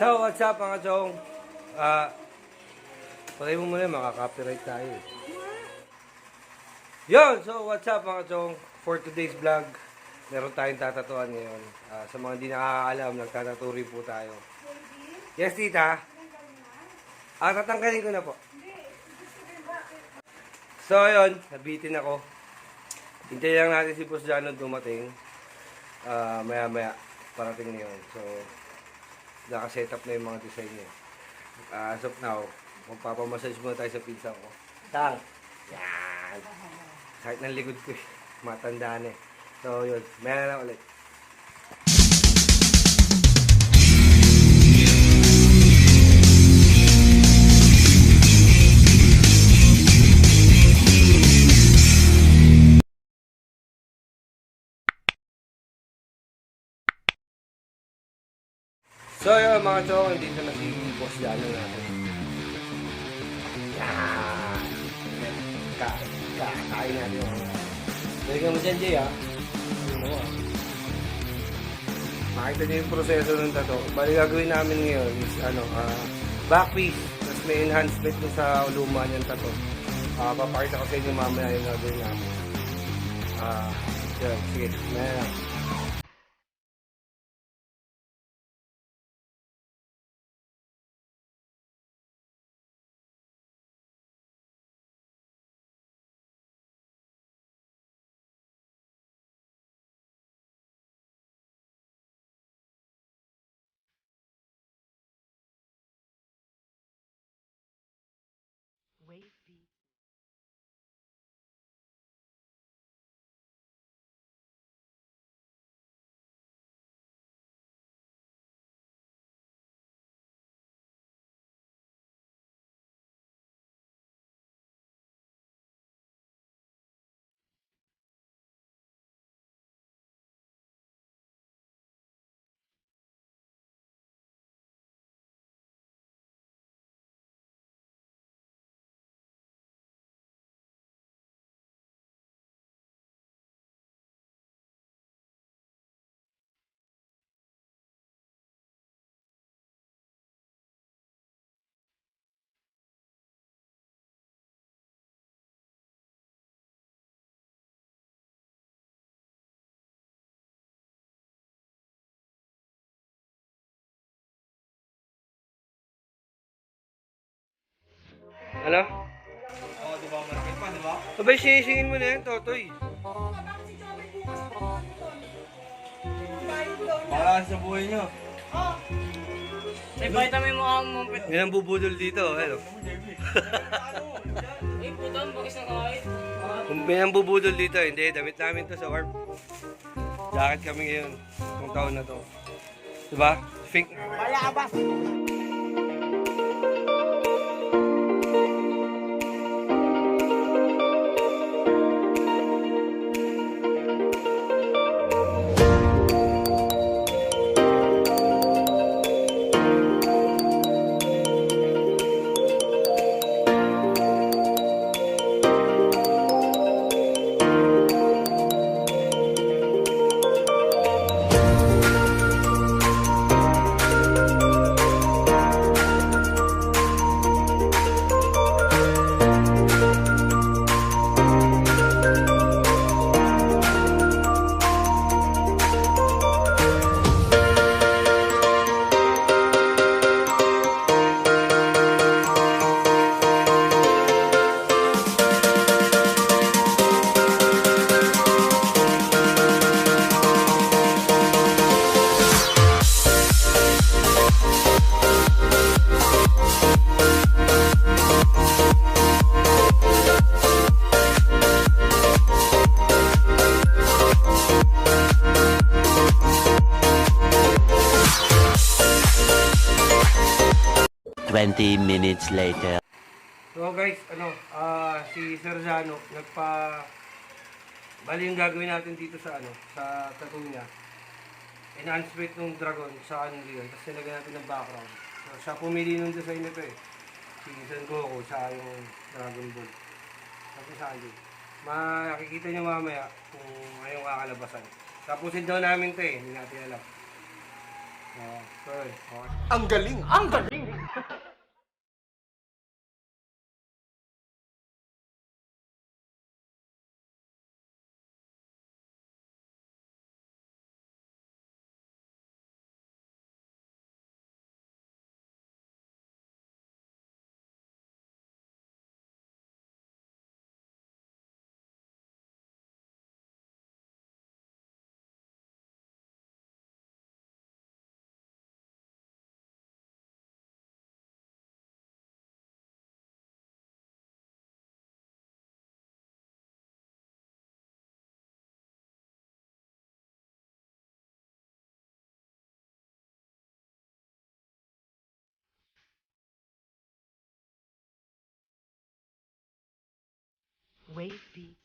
So, what's up mga chong? Ah, patay mo muna, makaka-copyright tayo. eh. Yun! So, what's up mga chong? For today's vlog, meron tayong tatatuan ngayon. Ah, sa mga hindi nakakaalam, nagtataturi po tayo. Yes, tita? Ah, tatanggalin ko na po. So, ayun, nabitin ako. Hintayin lang natin si Boss Jano dumating. Ah, maya-maya, parating na yun. So, naka-set up na yung mga design niya. Ah, as of now, magpapamassage muna tayo sa pizza ko. Tang! Yan! Kahit ng likod ko eh. Matanda na eh. So, yun. Maya na ulit. So, yun mga chong, dito na si Boss Jano natin. Yan! Ka, ka, kain natin yung Balikan mo dyan, Jay, ha? Ano mo, ah? Makita niyo yung proseso ng tato. Bali gagawin namin ngayon is ano, ah, back piece. Tapos may enhancement mo sa luma niyang tato. Ah, papakita ko sa inyo mamaya yung gagawin namin. Ah, yun, sige, maya Ano? Oo, di ba? Market pa, di ba? Abay, sinisingin mo na yan, Totoy. Para sa buhay niyo. Oh. Ay, bakit may mukha mong mumpit? Yan ang bubudol dito, ano? Ay, putang, bagis ng kahit. Kung may ang bubudol dito, hindi, damit namin to sa warp. Jacket kami ngayon, itong taon na to. Diba? Think. Palabas! 20 minutes later. So guys, ano, uh, si Sir Jano nagpa bali yung gagawin natin dito sa ano, sa tattoo niya. Enhance ng dragon sa ano dito, tapos nilagyan natin ng background. So, siya pumili ng design nito eh. Si San Goku, sa yung Dragon Ball. Tapos sa ano, makikita niyo mamaya kung ano ayong kakalabasan. Tapusin daw namin to eh, hindi natin alam. Ah, uh, sorry. Okay. Ang galing! Ang galing! wavy.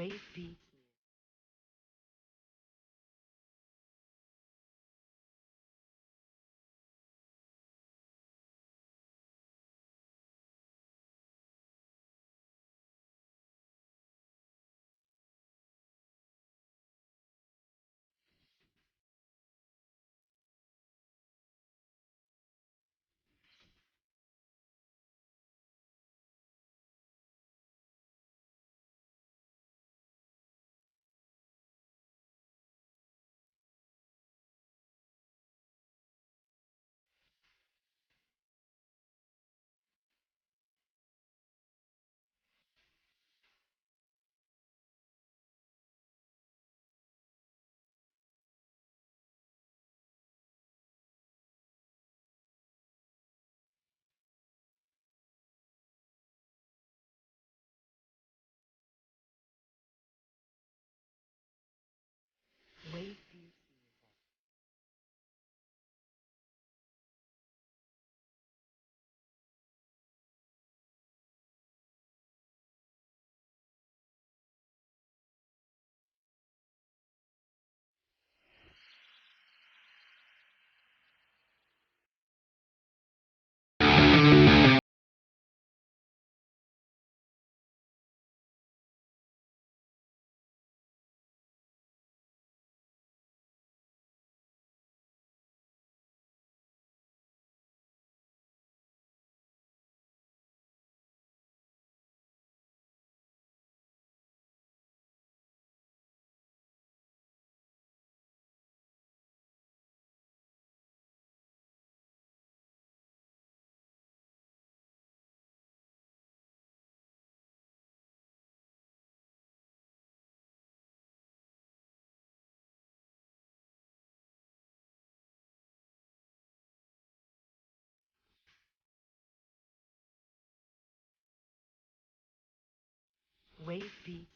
Wavy. wavy.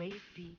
Wavy.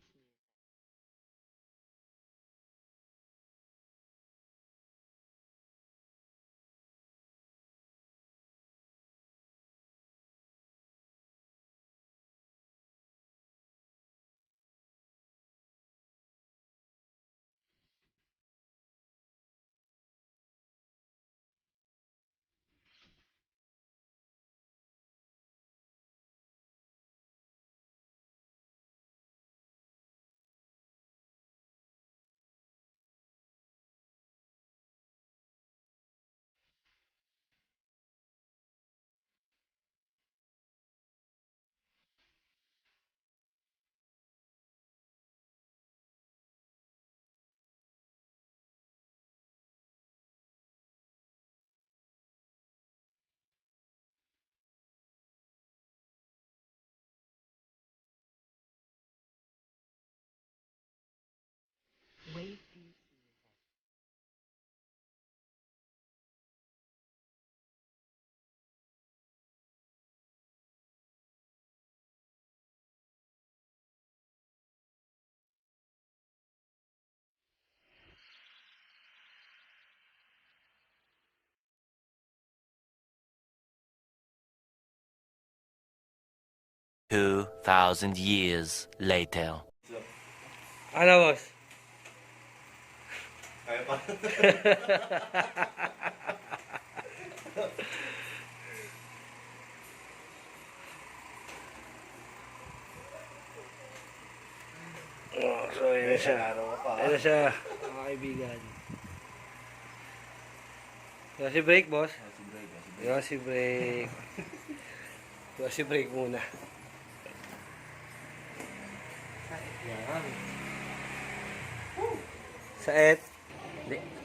2,000 years later. Ano, boss? Kaya pa. oh, so, yun siya. Yun siya, mga kaibigan. Yossi break, boss. Yossi break. Yossi break. Yossi break muna. Sa et.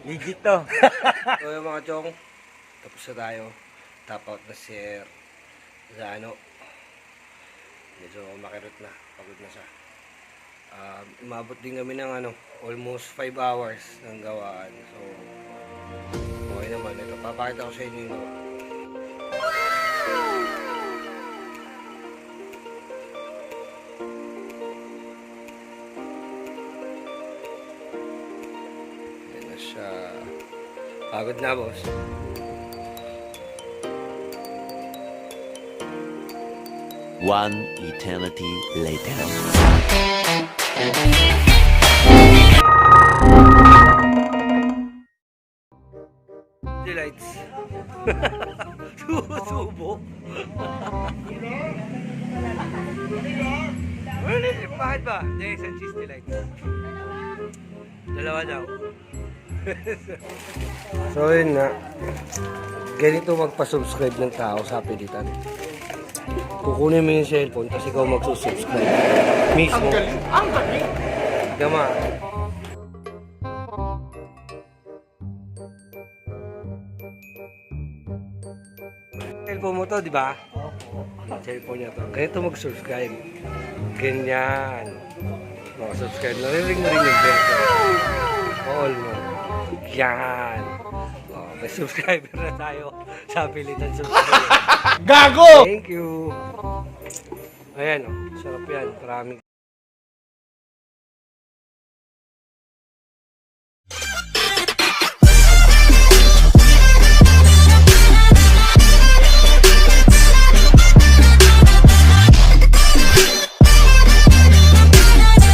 Legit to. So yung mga chong, tapos na tayo. Top out na si Sir Zano. Medyo makirot na. Pagod na siya. Um, umabot din kami ng ano, almost 5 hours ng gawaan. So, okay naman. Ito, papakita ko sa inyo yung gawa. Yan uh, pagod na boss One eternity later. The lights. Subo. Bakit ba? There is a cheese delight. Dalawa daw. so yun nga. Ganito magpa-subscribe ng tao sa pilitan. Kukunin mo yung cellphone kasi ikaw magsusubscribe. Mismo. Ang galing! Ang galing! Gama. Cellphone mo to, di ba? Cellphone niya to. Ganito mag-subscribe. Ganyan. Mga subscribe. Narinig mo rin yung bell. All mo. Yan. Oh, may subscriber na tayo sa pilitan subscribe. Gago! Thank you. Ayan, oh. Sarap yan. Maraming